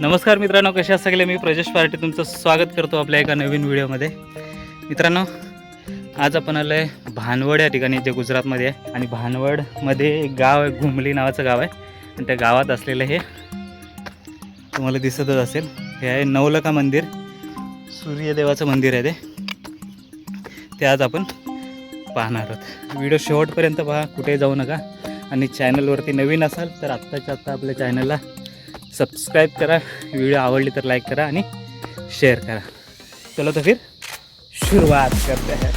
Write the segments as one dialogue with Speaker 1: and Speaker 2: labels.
Speaker 1: नमस्कार मित्रांनो कसे सगळे? मी प्रजेश पार्टी तुमचं स्वागत करतो आपल्या एका नवीन व्हिडिओमध्ये. मित्रांनो आज आपण आलो आहे भानवड या ठिकाणी जे गुजरातमध्ये आहे. आणि भानवडमध्ये एक गाव आहे घुमली नावाचं गाव आहे. आणि त्या गावात असलेलं हे तुम्हाला दिसतच असेल. हे आहे नवलका मंदिर. सूर्यदेवाचं मंदिर आहे ते. ते आज आपण पाहणार आहोत. व्हिडिओ शेवटपर्यंत पहा कुठेही जाऊ नका. आणि चॅनलवरती नवीन असाल तर आत्ताच्या आत्ता आपल्या चॅनलला सबस्क्राईब करा. व्हिडिओ आवडली तर लाईक करा आणि शेअर करा. चलो तो फिर शुरुआत करते हैं.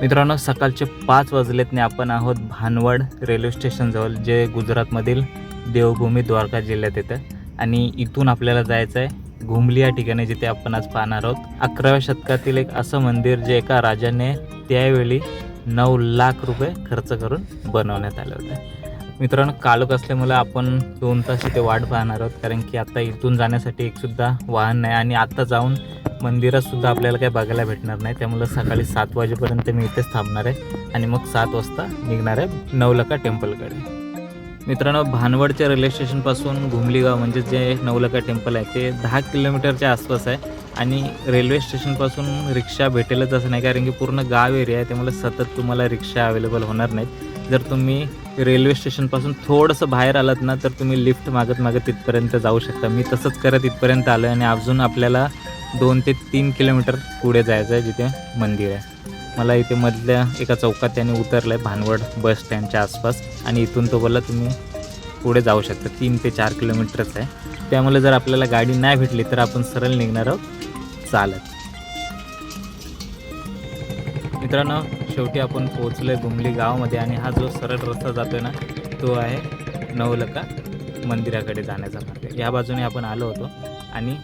Speaker 1: मित्रांनो सकाळचे पाच वाजलेत ने आपण आहोत भानवड रेल्वे स्टेशनजवळ जे गुजरातमधील देवभूमी द्वारका जिल्ह्यात येतं. आणि इथून आपल्याला जायचं आहे घुमली या ठिकाणी जिथे आपण आज पाहणार आहोत. अकराव्या शतकातील एक असं मंदिर जे एका राजाने त्यावेळी नऊ लाख रुपये खर्च करून बनवण्यात आले होते. मित्रांनो कालुक असल्यामुळे आपण दोन तास इथे वाट पाहणार आहोत. कारण की आता इथून जाण्यासाठी एकसुद्धा वाहन नाही आणि आता जाऊन मंदिरातसुद्धा आपल्याला काही बघायला भेटणार नाही. त्यामुळे सकाळी सात वाजेपर्यंत मी इथेच थांबणार आहे आणि मग सात वाजता निघणार आहे नवलका टेम्पलकडे. मित्रांनो भानवडच्या रेल्वे स्टेशनपासून घुमली गाव म्हणजे जे नवलका टेम्पल आहे ते दहा किलोमीटरच्या आसपास आहे. आणि रेल्वे स्टेशनपासून रिक्षा भेटेलच असं नाही कारण की पूर्ण गाव एरिया आहे त्यामुळे सतत तुम्हाला रिक्षा अवेलेबल होणार नाहीत. जर तुम्ही रेल्वे स्टेशनपासून थोडंसं बाहेर आलात ना तर तुम्ही लिफ्ट मागत मागत तिथपर्यंत जाऊ शकता. मी तसंच करत इथपर्यंत आलो आहे आणि अजून आपल्याला दोन ते तीन किलोमीटर पुढे जायचं आहे जिथे मंदिर आहे. मला इथे मधल्या एका चौकात त्याने उतरलं आहे भानवड बस स्टँडच्या आसपास. आणि इथून तो बोलला तुम्ही पुढे जाऊ शकता तीन ते चार किलोमीटरच आहे. त्यामुळे जर आपल्याला गाडी नाही भेटली तर आपण सरळ निघणार आहोत. चालत. मित्रांनो शेवटी आपण पोहोचलो आहे गुमली गावामध्ये आणि हा जो सरळ रस्ता जातो आहे ना तो आहे नवलका मंदिराकडे जाण्याचा मार्ग. या बाजूने आपण आलो होतो आणि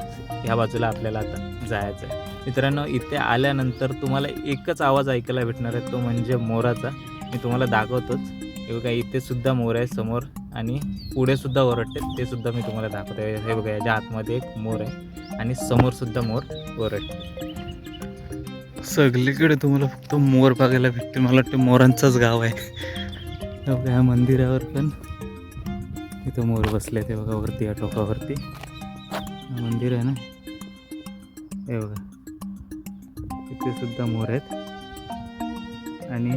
Speaker 1: ह्या बाजूला आपल्याला आता जायचं आहे मित्रांनो इथे आल्यानंतर तुम्हाला एकच आवाज ऐकायला भेटणार आहे तो म्हणजे मोराचा. मी तुम्हाला दाखवतोच. हे बघा इथे सुद्धा मोर आहे समोर आणि पुढे सुद्धा ओरडते. ते सुद्धा मी तुम्हाला दाखवतो. हे बघा याच्या आतमध्ये एक मोर आहे आणि समोर सुद्धा मोर ओरडते. सगळीकडे तुम्हाला फक्त मोर बघायला भेटते मला वाटतं मोरांचंच गाव आहे. बघा ह्या मंदिरावर पण इथं मोर बसले ते बघा वरती या टोकावरती. मंदिर आहे ना? हे बघा इथे सुद्धा मोर आहेत. आणि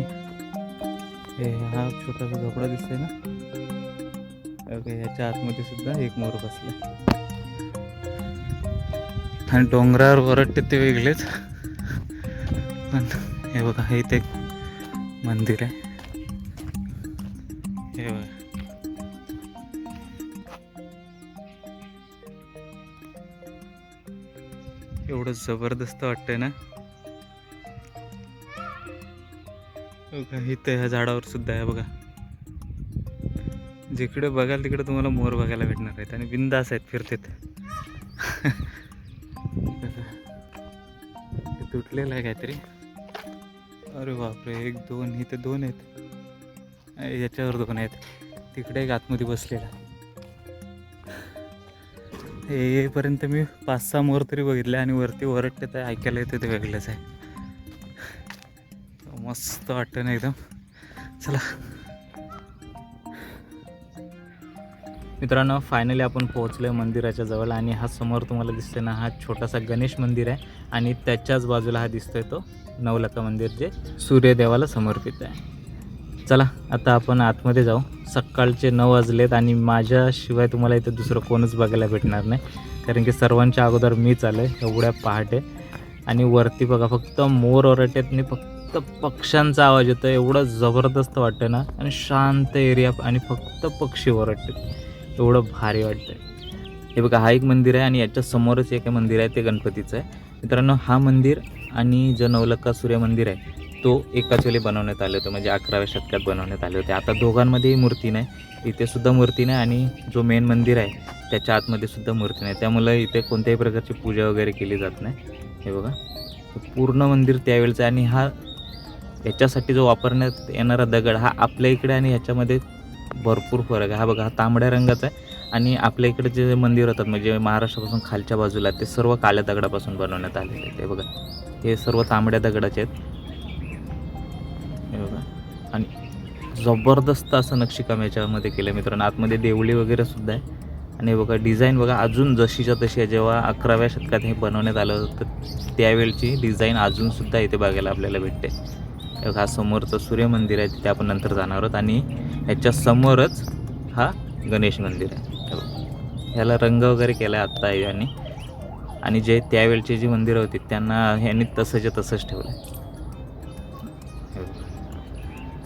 Speaker 1: हे हा छोटासा झोपडा दिसतोय ना? ओके ह्याच्या आतमध्ये सुद्धा एक मोर बसला आणि डोंगरावर वरटते ते वेगळेच. पण हे बघा हे इथे एक मंदिर आहे. हे बघा. एवढं जबरदस्त वाटतंय ना? बघा इथं ह्या झाडावर सुद्धा आहे बघा. जिकडे बघाल तिकडे तुम्हाला मोर बघायला भेटणार आहेत आणि बिंदास आहेत फिरतेत. तुटलेलं आहे काहीतरी. अरे बापरे एक दोन इथे दोन आहेत. याच्यावर दोन आहेत. तिकडे एक आतमध्ये बसलेला. हे येईपर्यंत मी पाच सहा मोर तरी बघितले आणि वरती ओरडते तर ऐकायला येते ते वेगळंच आहे. मस्त वाटतं ना एकदम. चला. मित्रांनो फायनली आपण पोहोचलो आहे मंदिराच्या जवळ आणि हा समोर तुम्हाला दिसतोय ना हा छोटासा गणेश मंदिर आहे आणि त्याच्याच बाजूला हा दिसतोय तो नवलका मंदिर जे सूर्यदेवाला समर्पित आहे. चला आता आपण आतमध्ये जाऊ. सकाळचे नऊ वाजलेत आणि माझ्याशिवाय तुम्हाला इथं दुसरं कोणच बघायला भेटणार नाही. कारण की सर्वांच्या अगोदर मीच आलो आहे एवढ्या पहाटे. आणि वरती बघा फक्त मोर ओरडतात आणि फक्त पक्ष्यांचा आवाज येतो. एवढं जबरदस्त वाटतं ना. आणि शांत एरिया आणि फक्त पक्षी ओरडतात. एवढं भारी वाटतं हे बघा हा एक मंदिर आहे आणि याच्या समोरच एक मंदिर आहे ते गणपतीचं आहे. मित्रांनो हा मंदिर आणि जो नवलक्का सूर्य मंदिर आहे तो एकाच वेळी बनवण्यात आले होते म्हणजे अकराव्या शतकात बनवण्यात आले होते. आता दोघांमध्येही मूर्ती नाही इथे सुद्धा मूर्ती नाही आणि जो मेन मंदिर आहे त्याच्या आतमध्ये सुद्धा मूर्ती नाही. त्यामुळे इथे कोणत्याही प्रकारची पूजा वगैरे केली जात नाही. हे बघा पूर्ण मंदिर त्यावेळेचं आहे आणि हा याच्यासाठी जो वापरण्यात येणारा दगड हा आपल्या इकडे आणि ह्याच्यामध्ये भरपूर फरक आहे. हा बघा हा तांबड्या रंगाचा आहे आणि आपल्या इकडे जे मंदिर होतात म्हणजे महाराष्ट्रापासून खालच्या बाजूला ते सर्व काळ्या दगडापासून बनवण्यात आलेले आहेत. ते बघा हे सर्व तांबड्या दगडाचे आहेत. आणि जबरदस्त असं नक्षीकाम याच्यामध्ये केलं मित्रांनो. आतमध्ये देवळी वगैरे सुद्धा आहे. आणि बघा डिझाईन बघा अजून जशीच्या तशी आहे. जेव्हा अकराव्या शतकात हे बनवण्यात आलं होतं तर त्यावेळची डिझाईन अजूनसुद्धा इथे बघायला आपल्याला भेटते. हा समोरचं सूर्य मंदिर आहे तिथे आपण नंतर जाणार आहोत. आणि ह्याच्या समोरच हा गणेश मंदिर आहे. ह्याला रंग वगैरे केला आहे आत्ता यांनी आणि जे त्यावेळची जी मंदिरं होती त्यांना ह्यांनी तसंच्या तसंच ठेवलं आहे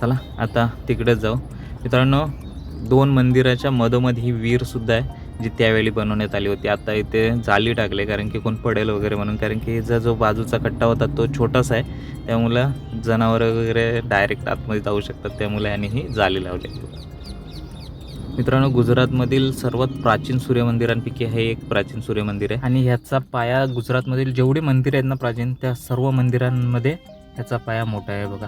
Speaker 1: चला आता तिकडेच जाऊ. मित्रांनो दोन मंदिराच्या मधोमध ही विहीरसुद्धा आहे जी त्यावेळी बनवण्यात आली होती. आता इथे जाली टाकले कारण की कोण पडेल वगैरे म्हणून. कारण की जर जो बाजूचा कट्टा होता तो छोटासा आहे. त्यामुळं जनावरं वगैरे डायरेक्ट आतमध्ये जाऊ शकतात. त्यामुळे यांनी ही जाली लावली. मित्रांनो गुजरातमधील सर्वात प्राचीन सूर्यमंदिरांपैकी हे एक प्राचीन सूर्यमंदिर आहे. आणि ह्याचा पाया गुजरातमधील जेवढी मंदिरं आहेत ना प्राचीन त्या सर्व मंदिरांमध्ये ह्याचा पाया मोठा आहे बघा.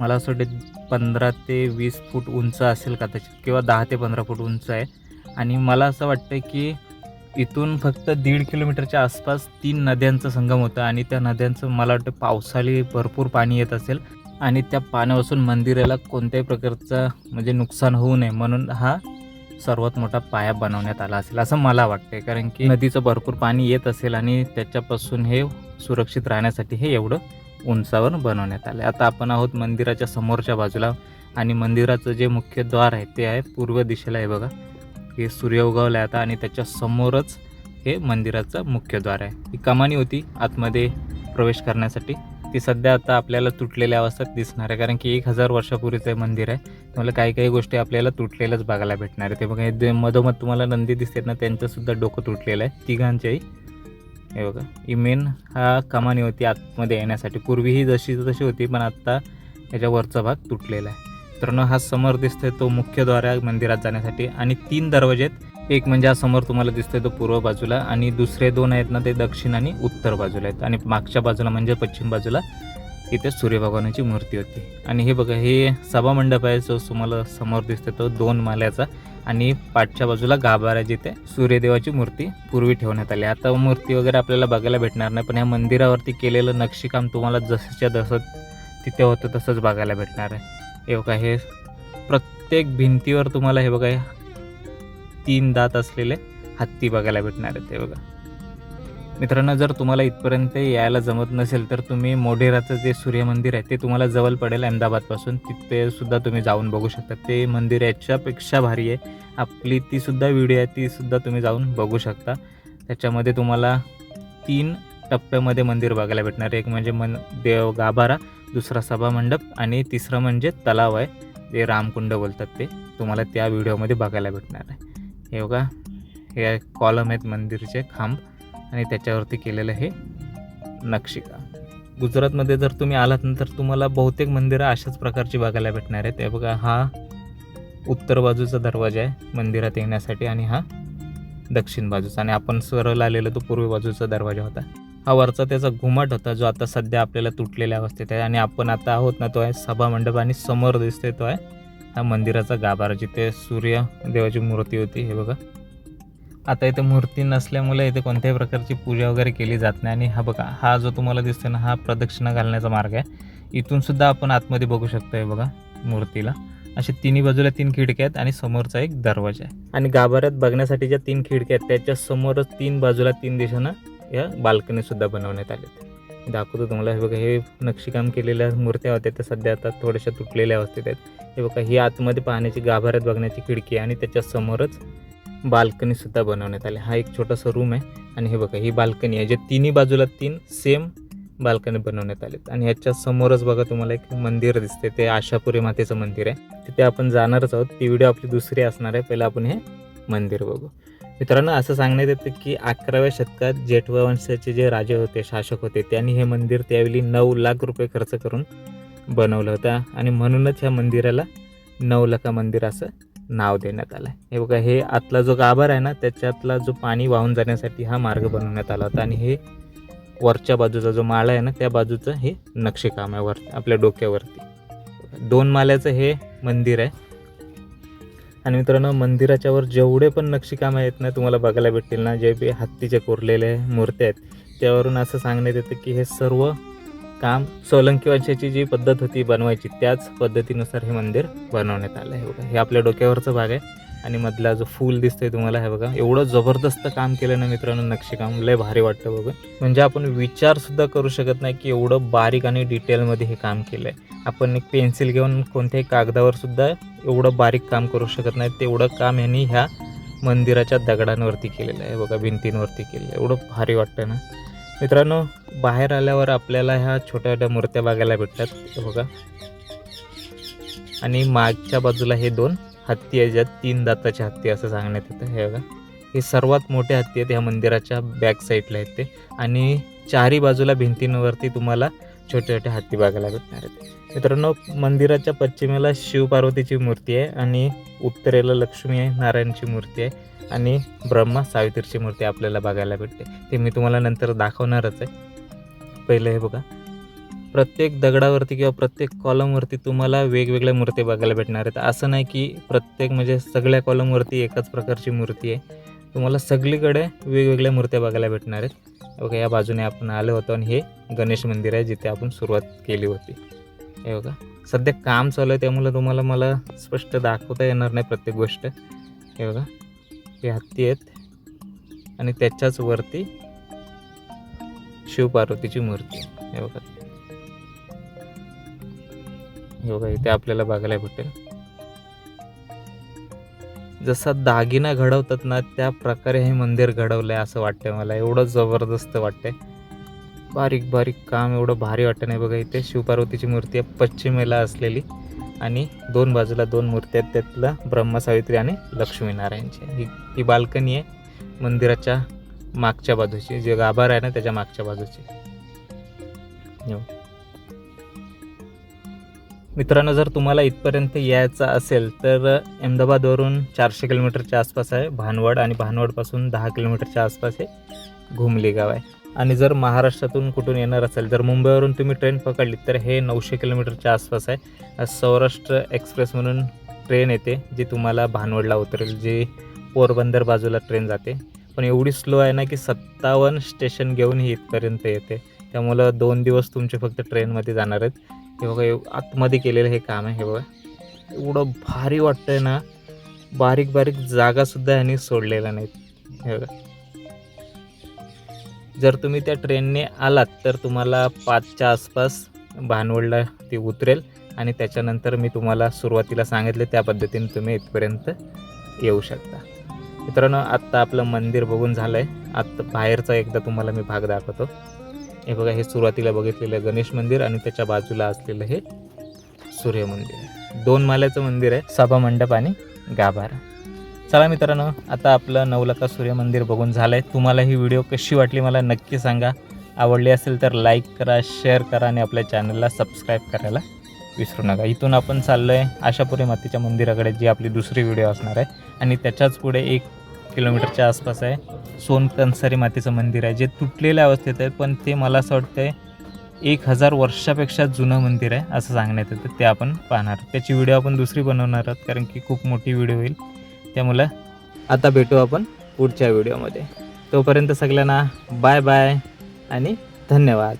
Speaker 1: मला असं वाटतं पंधरा ते वीस फूट उंच असेल कदाचित किंवा दहा ते पंधरा फूट उंच आहे. आणि मला असं वाटतं की इथून फक्त दीड किलोमीटरच्या आसपास तीन नद्यांचा संगम होता आणि त्या नद्यांचं मला वाटतं पावसाळी भरपूर पाणी येत असेल. आणि त्या पाण्यापासून मंदिराला कोणत्याही प्रकारचं म्हणजे नुकसान होऊ नये म्हणून हा सर्वात मोठा पाया बनवण्यात आला असेल असं मला वाटतंय. कारण की नदीचं भरपूर पाणी येत असेल आणि त्याच्यापासून हे सुरक्षित राहण्यासाठी हे एवढं उंचावर बनवण्यात आले. आता आपण आहोत मंदिराच्या समोरच्या बाजूला आणि मंदिराचं जे मुख्य द्वार आहे ते आहे पूर्व दिशेला आहे बघा. हे सूर्य उगवलं आहे आता आणि त्याच्या समोरच हे मंदिराचं मुख्य द्वार आहे. ही कमानी होती आतमध्ये प्रवेश करण्यासाठी. ती सध्या आता आपल्याला तुटलेल्या अवस्थेत दिसणार आहे कारण की एक हजार वर्षापूर्वीचं हे मंदिर आहे. त्यामुळे काही काही गोष्टी आपल्याला तुटलेल्याच बघायला भेटणार आहे. ते बघा हे मधोमध तुम्हाला नंदी दिसतात ना त्यांचंसुद्धा डोकं तुटलेलं आहे. तिघांच्याही हे बघा. ही मेन हा कमानी होती आतमध्ये येण्यासाठी. पूर्वी ही जशी तशी होती पण आत्ता याच्या वरचा भाग तुटलेला आहे. तर हा समोर दिसतोय तो मुख्यद्वार आहे मंदिरात जाण्यासाठी. आणि तीन दरवाजे आहेत. एक म्हणजे हा समोर तुम्हाला दिसतोय तो पूर्व बाजूला आणि दुसरे दोन आहेत ना ते दक्षिण आणि उत्तर बाजूला आहेत. आणि मागच्या बाजूला म्हणजे पश्चिम बाजूला इथे सूर्यभगवानाची मूर्ती होती. आणि हे बघा हे सभामंडप आहे जो तुम्हाला समोर दिसतोय तो दोन माल्याचा. आणि पाठच्या बाजूला गाभारा जिथे सूर्यदेवाची मूर्ती पूर्वी ठेवण्यात आली. आता मूर्ती वगैरे आपल्याला बघायला भेटणार नाही पण या मंदिरावरती केलेलं नक्षीकाम तुम्हाला जसंच्या जसं तिथे होतं तसंच बघायला भेटणार आहे. हे बघा हे प्रत्येक भिंतीवर तुम्हाला हे बघा हे तीन दात असलेले हत्ती बघायला भेटणार आहेत ते बघा. मित्रांनो जर तुम्हाला इथपर्यंत यायला जमत नसेल तर तुम्ही मोढेराचं जे सूर्यमंदिर आहे ते तुम्हाला जवळ पडेल अहमदाबादपासून. तिथे सुद्धा तुम्ही जाऊन बघू शकता. ते मंदिर याच्यापेक्षा भारी आहे. आपली ती सुद्धा व्हिडिओ आहे ती सुद्धा तुम्ही जाऊन बघू शकता. त्याच्यामध्ये तुम्हाला तीन टप्प्यामध्ये मंदिर बघायला भेटणार. आहे एक म्हणजे मन देव गाभारा दुसरा सभामंडप आणि तिसरं म्हणजे तलाव आहे. जे रामकुंड बोलतात ते तुम्हाला त्या व्हिडिओमध्ये बघायला भेटणार आहे. हे बघा हे कॉलम आहेत मंदिरचे खांब. आणि त्याच्यावरती केलेलं हे नक्षीका. गुजरातमध्ये जर तुम्ही आलात ना तर तुम्हाला बहुतेक मंदिरं अशाच प्रकारची बघायला भेटणार आहेत. हे बघा हा उत्तर बाजूचा दरवाजा आहे मंदिरात येण्यासाठी आणि हा दक्षिण बाजूचा. आणि आपण सरळ आलेलं तो पूर्व बाजूचा दरवाजा होता. हा वरचा त्याचा घुमट होता जो आता सध्या आपल्याला तुटलेल्या अवस्थेत आहे. आणि आपण आता आहोत ना तो आहे सभामंडप आणि समोर दिसतोय तो आहे हा मंदिराचा गाभारा जिथे सूर्य देवाची मूर्ती होती. हे बघा आता इथे मूर्ती नसल्यामुळे इथे कोणत्याही प्रकारची पूजा वगैरे केली जात नाही. आणि हा बघा हा जो तुम्हाला दिसतोय ना हा प्रदक्षिणा घालण्याचा मार्ग आहे. इथून सुद्धा आपण आतमध्ये बघू शकतो आहे बघा मूर्तीला. असे तिन्ही बाजूला तीन खिडक्या आहेत आणि समोरचा एक दरवाजा आहे. आणि गाभाऱ्यात बघण्यासाठी ज्या तीन खिडक्या आहेत त्याच्या समोरच तीन बाजूला तीन दिशानं या बाल्कनी सुद्धा बनवण्यात आलेत दाखवतो तुम्हाला हे बघा हे नक्षीकाम केलेल्या मूर्त्या होत्या त्या सध्या आता थोड्याशा तुटलेल्या अवस्थेत आहेत. हे बघा ही आतमध्ये पाहण्याची गाभाऱ्यात बघण्याची खिडकी आहे आणि त्याच्या समोरच बाल्कनीसुद्धा बनवण्यात आली. हा एक छोटासा रूम आहे. आणि हे बघा ही बाल्कनी आहे. जे तिन्ही बाजूला तीन सेम बाल्कनी बनवण्यात आलेत आणि ह्याच्या समोरच बघा तुम्हाला एक मंदिर दिसते ते आशापुरी मातेचं मंदिर आहे. तिथे आपण जाणारच आहोत. ती व्हिडिओ आपली दुसरी असणार आहे. पहिला आपण हे मंदिर बघू. मित्रांनो असं सांगण्यात येतं की अकराव्या शतकात जेठवंशाचे जे राजे होते शासक होते त्यांनी हे मंदिर त्यावेळी नऊ लाख रुपये खर्च करून बनवलं होतं. आणि म्हणूनच ह्या मंदिराला नवलखा मंदिर असं नाव देण्यात आलं आहे हे बघा हे आतला जो गाभार आहे ना त्याच्यातला जो पाणी वाहून जाण्यासाठी हा मार्ग बनवण्यात आला होता. आणि हे वरच्या बाजूचा जो माळा आहे ना त्या बाजूचं हे नक्षीकाम आहे वर आपल्या डोक्यावरती. दोन माल्याचं हे मंदिर आहे. आणि मित्रांनो मंदिराच्या वर जेवढे पण नक्षीकाम आहेत ना तुम्हाला बघायला भेटतील ना जे बी हत्तीचे कोरलेले मूर्त्या आहेत त्यावरून असं सांगण्यात येतं की हे सर्व काम सोलंकी वंशाची जी पद्धत होती बनवायची त्याच पद्धतीनुसार हे मंदिर बनवण्यात आलं आहे बघा. हे आपल्या डोक्यावरचं भाग आहे आणि मधला जो फूल दिसतोय तुम्हाला हे बघा. एवढं जबरदस्त काम केलं ना मित्रांनो नक्षीकाम. लय भारी वाटतं बघा म्हणजे आपण विचारसुद्धा करू शकत नाही की एवढं बारीक आणि डिटेलमध्ये हे काम केलं आहे. आपण एक पेन्सिल घेऊन कोणत्याही कागदावर सुद्धा एवढं बारीक काम करू शकत नाही. तेवढं काम यांनी ह्या मंदिराच्या दगडांवरती केलेलं आहे. बघा भिंतींवरती केलेलं आहे. एवढं भारी वाटतं ना. मित्रांनो बाहेर आल्यावर आपल्याला ह्या छोट्या छोट्या मूर्त्या बघायला भेटतात. बघा. आणि मागच्या बाजूला हे दोन हत्ती आहेत ज्यात तीन दाताचे हत्ती असं सांगण्यात येतं. हे बघा. हे सर्वात मोठे हत्ती आहेत ह्या मंदिराच्या बॅक साईडला आहेत ते. आणि चारी बाजूला भिंतींवरती तुम्हाला छोटे छोटे हत्ती बघायला भेटणार आहेत. मित्रांनो मंदिराच्या पश्चिमेला शिवपार्वतीची मूर्ती आहे आणि उत्तरेला लक्ष्मी आहे नारायणची मूर्ती आहे आणि ब्रह्मा सावित्रीची मूर्ती आपल्याला बघायला भेटते. ते मी तुम्हाला नंतर दाखवणारच आहे. पहिलं हे बघा. प्रत्येक दगडावरती किंवा प्रत्येक कॉलमवरती तुम्हाला वेगवेगळ्या मूर्ती बघायला भेटणार आहेत. असं नाही की प्रत्येक म्हणजे सगळ्या कॉलमवरती एकाच प्रकारची मूर्ती आहे. तुम्हाला सगळीकडे वेगवेगळ्या मूर्त्या बघायला भेटणार आहेत. बघा या बाजूने आपण आलो होतो आणि हे गणेश मंदिर आहे जिथे आपण सुरुवात केली होती. हे बघा. सध्या काम चालू आहे त्यामुळे तुम्हाला मला स्पष्ट दाखवता येणार नाही प्रत्येक गोष्ट. हे बघा. हे हत्ती आहेत. आणि त्याच्याच वरती शिवपार्वतीची मूर्ती हे बघा. हे बघा इथे आपल्याला बघायला भेटेल. जसा दागिना घडवतात ना त्या प्रकारे हे मंदिर घडवलं आहे असं वाटतंय मला. एवढं जबरदस्त वाटतंय. बारीक बारीक काम एवढं भारी वाटतं नाही बघा इथे. शिवपार्वतीची मूर्ती आहे पश्चिमेला असलेली. आणि दोन बाजूला दोन मूर्ती आहेत त्यातला ब्रह्मा सावित्री आणि लक्ष्मीनारायणची. ही ही बाल्कनी आहे मंदिराच्या मागच्या बाजूची. जे गाभार आहे ना त्याच्या मागच्या बाजूची. मित्रांनो जर तुम्हाला इथपर्यंत यायचं असेल तर अहमदाबादवरून चारशे किलोमीटरच्या आसपास आहे. भानवड आणि भानवडपासून दहा किलोमीटरच्या आसपास हे घुमली गाव आहे. आणि जर महाराष्ट्रातून कुठून येणार असेल जर मुंबईवरून तुम्ही ट्रेन पकडली तर हे नऊशे किलोमीटरच्या आसपास आहे. सौराष्ट्र एक्सप्रेस म्हणून ट्रेन येते जी तुम्हाला भानवडला उतरेल जी पोरबंदर बाजूला ट्रेन जाते. पण एवढी स्लो आहे ना की सत्तावन्न स्टेशन घेऊन ही इथपर्यंत येते. त्यामुळं दोन दिवस तुमचे फक्त ट्रेनमध्ये जाणार आहेत. हे बघा एव आतमध्ये केलेलं हे काम आहे हे बघा. एवढं भारी वाटतं आहे ना बारीक बारीक जागासुद्धा ह्यांनी सोडलेल्या नाहीत. हे बघा. जर तुम्ही त्या ट्रेनने आलात तर तुम्हाला पाचच्या आसपास भानवडला ती उतरेल आणि त्याच्यानंतर मी तुम्हाला सुरुवातीला सांगितले त्या पद्धतीने तुम्ही इथपर्यंत येऊ शकता. मित्रांनो आत्ता आपलं मंदिर बघून झालं आहे आत्ता बाहेरचा एकदा तुम्हाला मी भाग दाखवतो. हे बघा हे सुरुवातीला बघितलेलं गणेश मंदिर आणि त्याच्या बाजूला असलेलं हे सूर्य मंदिर. दोन माल्याचं मंदिर आहे सभा मंडप आणि गाभारा. चला मित्रांनो आता आपलं नवलखा सूर्य मंदिर बघून झालं आहे तुम्हाला ही व्हिडिओ कशी वाटली मला नक्की सांगा. आवडली असेल तर लाईक करा शेअर करा आणि आपल्या चॅनलला सबस्क्राईब करायला विसरू नका. इथून आपण चाललो आहे आशापुरी मातेच्या मंदिराकडे जी आपली दुसरी व्हिडिओ असणार आहे. आणि त्याच्याच पुढे एक किलोमीटरच्या आसपास आहे सोन कंसारी मातेचं मंदिर आहे जे तुटलेल्या अवस्थेत आहे पण ते मला असं वाटतं एक हजार वर्षापेक्षा जुनं मंदिर आहे असं सांगण्यात येतं. ते आपण पाहणार. त्याची व्हिडिओ आपण दुसरी बनवणार आहोत कारण की खूप मोठी व्हिडिओ होईल. त्यामुळं आता भेटू आपण पुढच्या व्हिडिओमध्ये. तोपर्यंत सगळ्यांना बाय बाय आणि धन्यवाद.